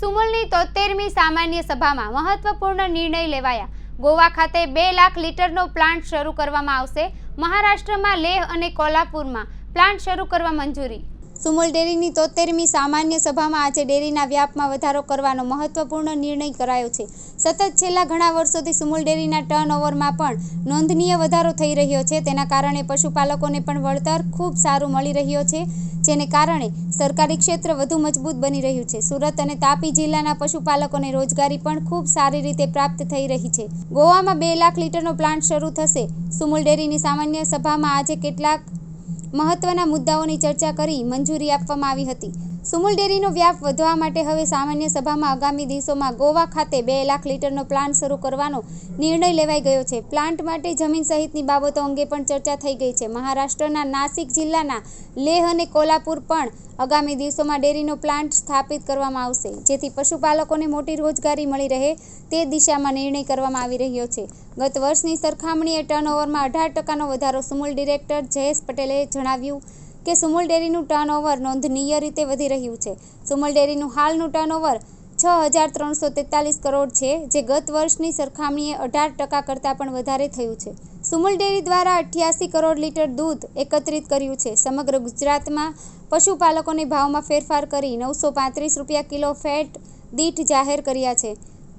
સુમુલની તોતેરમી સામાન્ય સભામાં મહત્વપૂર્ણ નિર્ણય લેવાયા. ગોવા ખાતે બે લાખ લીટરનો પ્લાન્ટ શરૂ કરવામાં આવશે. મહારાષ્ટ્રમાં લેહ અને કોલ્હાપુરમાં પ્લાન્ટ શરૂ કરવા મંજૂરી. સુમુલ ડેરીની તોતેરમી સામાન્ય સભામાં આજે ડેરીના વ્યાપમાં વધારો કરવાનો મહત્વપૂર્ણ નિર્ણય કરાયો છે. સતત છેલ્લા ઘણા વર્ષોથી સુમુલ ડેરીના ટર્નઓવરમાં પણ નોંધનીય વધારો થઈ રહ્યો છે. તેના કારણે પશુપાલકોને પણ વળતર ખૂબ સારું મળી રહ્યો છે, જેને કારણે સરકારી ક્ષેત્ર વધુ મજબૂત બની રહ્યું છે. સુરત અને તાપી જિલ્લાના પશુપાલકોને રોજગારી પણ ખૂબ સારી રીતે પ્રાપ્ત થઈ રહી છે. ગોવામાં બે લાખ લીટરનો પ્લાન્ટ શરૂ થશે. સુમુલ ડેરીની સામાન્ય સભામાં આજે કેટલાક મહત્વના મુદ્દાઓની ચર્ચા કરી મંજૂરી આપવામાં આવી હતી. સુમુલ ડેરીનો વ્યાપ વધવા માટે હવે સામાન્ય સભામાં આગામી દિવસોમાં ગોવા ખાતે બે લાખ લીટરનો પ્લાન્ટ શરૂ કરવાનો નિર્ણય લેવાઈ ગયો છે. પ્લાન્ટ માટે જમીન સહિતની બાબતો અંગે પણ ચર્ચા થઈ ગઈ છે. મહારાષ્ટ્રના નાસિક જિલ્લાના લેહ અને કોલ્હાપુર પણ આગામી દિવસોમાં ડેરીનો પ્લાન્ટ સ્થાપિત કરવામાં આવશે, જેથી પશુપાલકોને મોટી રોજગારી મળી રહે તે દિશામાં નિર્ણય કરવામાં આવી રહ્યો છે. ગત વર્ષની સરખામણીએ ટર્નઓવરમાં અઢાર ટકાનો વધારો સુમુલ ડિરેક્ટર જયેશ પટેલે જણાવ્યું કે સુમુલ ડેરીનું ટર્નઓવર નોંધનીય રીતે વધી રહ્યું છે. સુમુલ ડેરીનું હાલનું ટર્નઓવર છ હજાર ત્રણસો તેતાલીસ કરોડ છે, જે ગત વર્ષની સરખામણીએ અઢાર ટકા કરતાં પણ વધારે થયું છે. સુમુલ ડેરી દ્વારા અઠ્યાસી કરોડ લીટર દૂધ એકત્રિત કર્યું છે. સમગ્ર ગુજરાતમાં પશુપાલકોને ભાવમાં ફેરફાર કરી નવસો પાંત્રીસ રૂપિયા કિલો ફેટ દીઠ જાહેર કર્યા છે.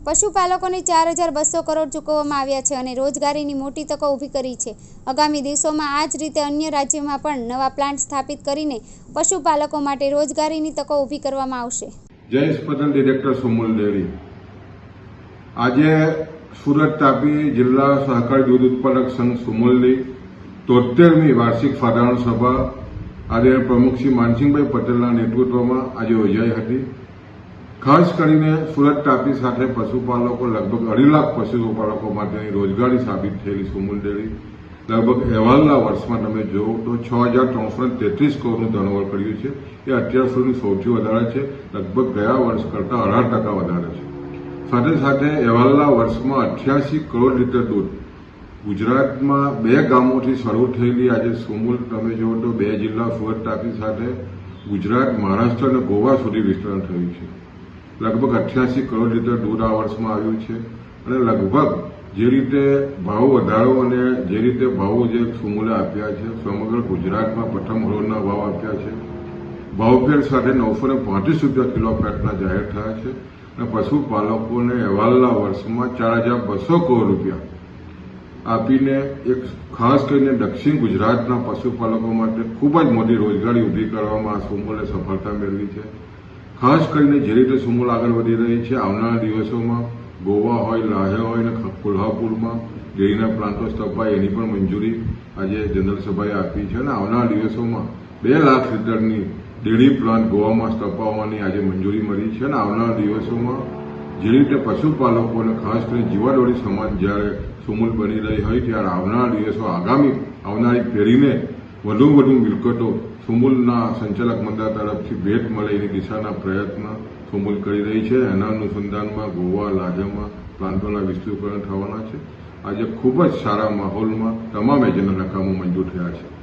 પશુપાલકોને ચાર હજાર બસો કરોડ ચૂકવવામાં આવ્યા છે અને રોજગારીની મોટી તકો ઊભી કરી છે. આગામી દિવસોમાં આ જ રીતે અન્ય રાજ્યોમાં પણ નવા પ્લાન્ટ સ્થાપિત કરીને પશુપાલકો માટે રોજગારીની તકો ઊભી કરવામાં આવશે. જયેશ પટેલ ડિરેક્ટર આજે સુરત તાપી જિલ્લા સહકારી દૂધ ઉત્પાદક સંઘ સુમુલની તોતેરમી વાર્ષિક સાધારણ સભા આજે પ્રમુખ શ્રી માનસિંહભાઈ પટેલના નેતૃત્વમાં આજે યોજાઈ હતી. ખાસ કરીને સુરત તાપી સાથે પશુપાલકો, લગભગ અઢી લાખ પશુપાલકો માટેની રોજગારી સાબિત થયેલી સુમુલ ડેરી. લગભગ અહેવાલના વર્ષમાં તમે જુઓ તો છ હજાર ત્રણસો તેત્રીસ કરોડનું ધનવળ કર્યું છે. એ અત્યાર સુધી સૌથી વધારે છે. લગભગ ગયા વર્ષ કરતાં અઢાર ટકા વધારે છે. સાથે સાથે અહેવાલના વર્ષમાં અઠ્યાસી કરોડ લીટર દૂધ. ગુજરાતમાં બે ગામોથી શરૂ થયેલી આજે સુમુલ, તમે જુઓ તો બે જિલ્લા સુરત તાપી સાથે ગુજરાત, મહારાષ્ટ્ર અને ગોવા સુધી વિસ્તરણ થયું છે. લગભગ અઠ્યાસી કરોડ લીટર દૂધ આ વર્ષમાં આવ્યું છે. અને લગભગ જે રીતે ભાવ વધારો અને જે રીતે ભાવો જે સુમૂલે આપ્યા છે, સમગ્ર ગુજરાતમાં પ્રથમ હરોળના ભાવ આપ્યા છે. ભાવફેર સાથે નવસો ને પાંત્રીસ રૂપિયા કિલો ફેટના જાહેર થયા છે. અને પશુપાલકોને અહેવાલના વર્ષમાં ચાર હજાર બસો કરોડ રૂપિયા આપીને એક ખાસ કરીને દક્ષિણ ગુજરાતના પશુપાલકો માટે ખૂબ જ મોટી રોજગારી ઊભી કરવામાં આ સુમુલે સફળતા મેળવી છે. ખાસ કરીને જે રીતે સુમૂલ આગળ વધી રહી છે, આવનારા દિવસોમાં ગોવા હોય લાહે હોય અને કોલ્હાપુરમાં ડેરીના પ્લાન્ટો સ્થપાય એની પણ મંજૂરી આજે જનરલ સભાએ આપી છે અને આવનારા દિવસોમાં બે લાખ લીટરની ડેરી પ્લાન્ટ ગોવામાં સ્થપાવવાની આજે મંજૂરી મળી છે અને આવનારા દિવસોમાં જે રીતે પશુપાલકો અને ખાસ કરીને જીવાદોરી સમાજ જ્યારે સુમૂલ બની રહી હોય, ત્યારે આવનારા દિવસો આગામી, આવનારી પેઢીને વધુ વધુ મિલકતો સુમૂલના સંચાલક મંડળ તરફથી ભેટ મળે એની દિશાના પ્રયત્ન સુમૂલ કરી રહી છે. એના અનુસંધાનમાં ગોવા, લાજમાં પ્લાન્ટોના વિસ્તૃતકરણ થવાના છે. આજે ખૂબ જ સારા માહોલમાં તમામ એજન્ડાના કામો મંજૂર થયા છે.